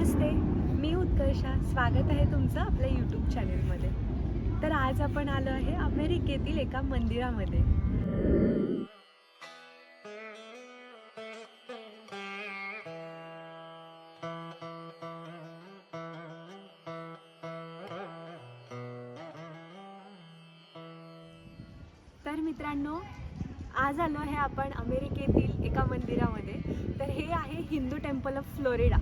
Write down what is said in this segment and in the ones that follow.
नमस्ते मी उत्कर्षा. स्वागत आहे तुमचं आपल्या यूट्यूब चॅनेलमध्ये तर आज आपण आलो आहे अमेरिकेतील एका मंदिरामध्ये. तर मित्रांनो आज आलो आहे आपण अमेरिकेतील एका मंदिरामध्ये. तर हे आहे हिंदू टेम्पल ऑफ फ्लोरिडा.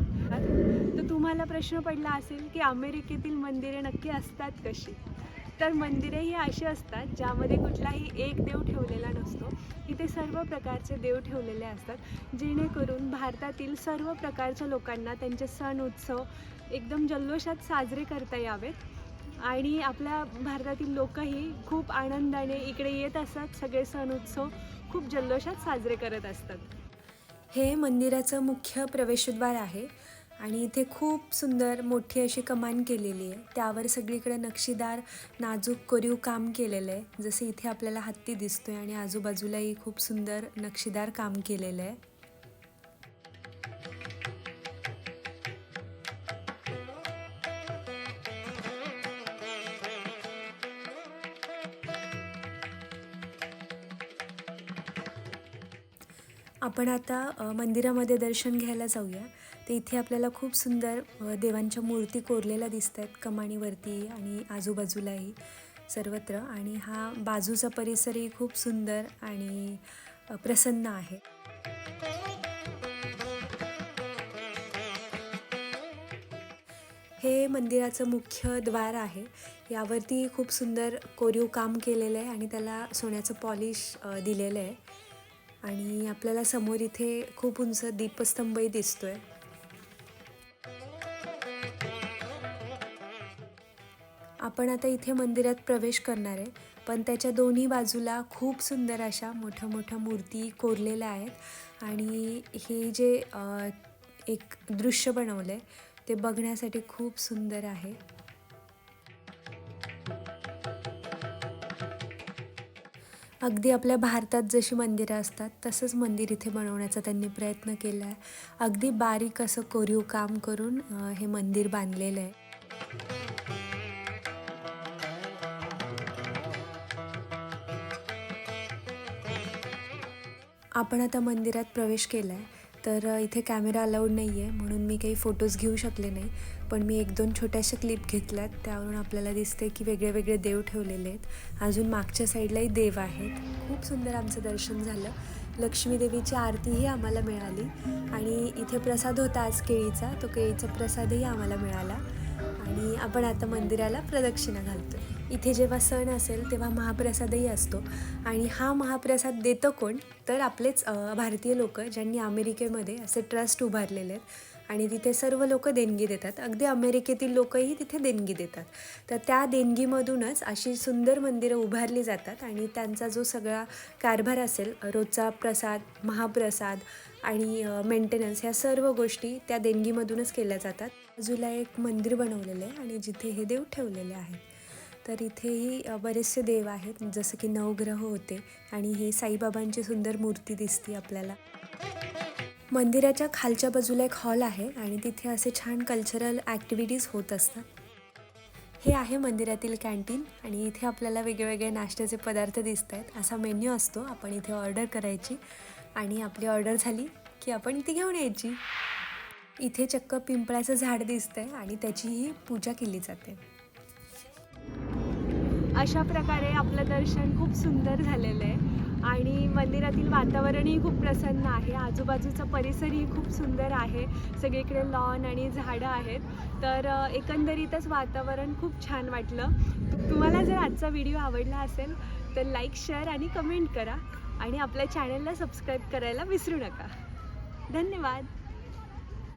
तर तुम्हाला प्रश्न पडला असेल की अमेरिकेतील मंदिरे नक्की असतात कशी? तर मंदिरे ही अशी असतात ज्यामध्ये कुठलाही एक देव ठेवलेला नसतो. इथे सर्व प्रकारचे देव ठेवलेले असतात जेणेकरून भारतातील सर्व प्रकारच्या लोकांना त्यांचे सण उत्सव एकदम जल्लोषात साजरे करता यावेत. आणि आपल्या भारतातील लोकही खूप आनंदाने इकडे येत असतात. सगळे सण उत्सव खूप जल्लोषात साजरे करत असतात. हे मंदिराचं मुख्य प्रवेशद्वार आहे आणि इथे खूप सुंदर मोठी अशी कमान केलेली आहे. त्यावर सगळीकडे नक्षीदार नाजूक कोरीव काम केलेलं आहे. जसे इथे आपल्याला हत्ती दिसतोय आणि आजूबाजूलाही खूप सुंदर नक्षीदार काम केलेलं आहे. आपण आता मंदिरामध्ये दर्शन घ्यायला जाऊया. तर इथे आपल्याला खूप सुंदर देवांच्या मूर्ती कोरलेल्या दिसत आहेत कमानीवरती आणि आजूबाजूलाही सर्वत्र. आणि हा बाजूचा परिसरही खूप सुंदर आणि प्रसन्न आहे. हे मंदिराचं मुख्य द्वार आहे. यावरती खूप सुंदर कोरीव काम केलेलं आहे आणि त्याला सोन्याचं पॉलिश दिलेलं आहे. आणि आपल्याला समोर इथे खूप उंच दीपस्तंभही दिसतोय. आपण आता इथे मंदिरात प्रवेश करणार आहे पण त्याच्या दोन्ही बाजूला खूप सुंदर अशा मोठ्या मोठ्या मूर्ती कोरलेल्या आहेत. आणि हे जे एक दृश्य बनवलं आहे ते बघण्यासाठी खूप सुंदर आहे. अगदी आपल्या भारतात जशी मंदिरं असतात तसंच मंदिर इथे बनवण्याचा त्यांनी प्रयत्न केला आहे अगदी बारीक असं कोरीव काम करून हे मंदिर बांधलेलं आहे. आपण आता मंदिरात प्रवेश केला आहे तर इथे कॅमेरा अलाउड नाही आहे म्हणून मी काही फोटोज घेऊ शकले नाही. पण मी एक दोन छोट्याशा क्लिप घेतल्यात. त्यावरून आपल्याला दिसते की वेगळे वेगळे देव ठेवलेले आहेत. अजून मागच्या साईडलाही देव आहेत. खूप सुंदर आमचं दर्शन झालं. लक्ष्मी देवीची आरतीही आम्हाला मिळाली. आणि इथे प्रसाद होता आज केळीचा. तो केळीचा प्रसादही आम्हाला मिळाला. आणि आपण आता मंदिराला प्रदक्षिणा घालतो इथे जेव्हा सण असेल तेव्हा महाप्रसादही असतो. आणि हा महाप्रसाद देतं कोण? तर आपलेच भारतीय लोक ज्यांनी अमेरिकेमध्ये असे ट्रस्ट उभारलेले आहेत. आणि तिथे सर्व लोक देणगी देतात. अगदी अमेरिकेतील लोकही तिथे देणगी देतात. तर त्या देणगीमधूनच अशी सुंदर मंदिरं उभारली जातात आणि त्यांचा जो सगळा कारभार असेल रोजचा प्रसाद महाप्रसाद आणि मेंटेनन्स ह्या सर्व गोष्टी त्या देणगीमधूनच केल्या जातात. बाजूला एक मंदिर बनवलेलं आहे आणि जिथे हे देव ठेवलेले आहेत. तर इथेही बरेचसे देव आहेत. जसं की नवग्रह होते आणि हे साईबाबांची सुंदर मूर्ती दिसते आपल्याला. मंदिराच्या खालच्या बाजूला एक हॉल आहे आणि तिथे असे छान कल्चरल ॲक्टिव्हिटीज होत असतात. हे आहे मंदिरातील कॅन्टीन आणि इथे आपल्याला वेगवेगळे नाश्त्याचे पदार्थ दिसत आहेत. असा मेन्यू असतो. आपण इथे ऑर्डर करायची आणि आपली ऑर्डर झाली की आपण ती घेऊन यायची. इथे चक्क पिंपळाचं झाड दिसतंय आणि त्याचीही पूजा केली जाते. अशा प्रकारे आपलं दर्शन खूप सुंदर झालेलं आहे. आणि मंदिरातील वातावरणही खूप प्रसन्न आहे. आजूबाजूचा परिसरही खूप सुंदर आहे. सगळीकडे लॉन आणि झाडं आहेत. तर एकंदरीतच वातावरण खूप छान वाटलं. तुम्हाला जर आजचा व्हिडिओ आवडला असेल तर लाईक शेअर आणि कमेंट करा. आणि आपल्या चॅनलला सबस्क्राईब करायला विसरू नका. धन्यवाद.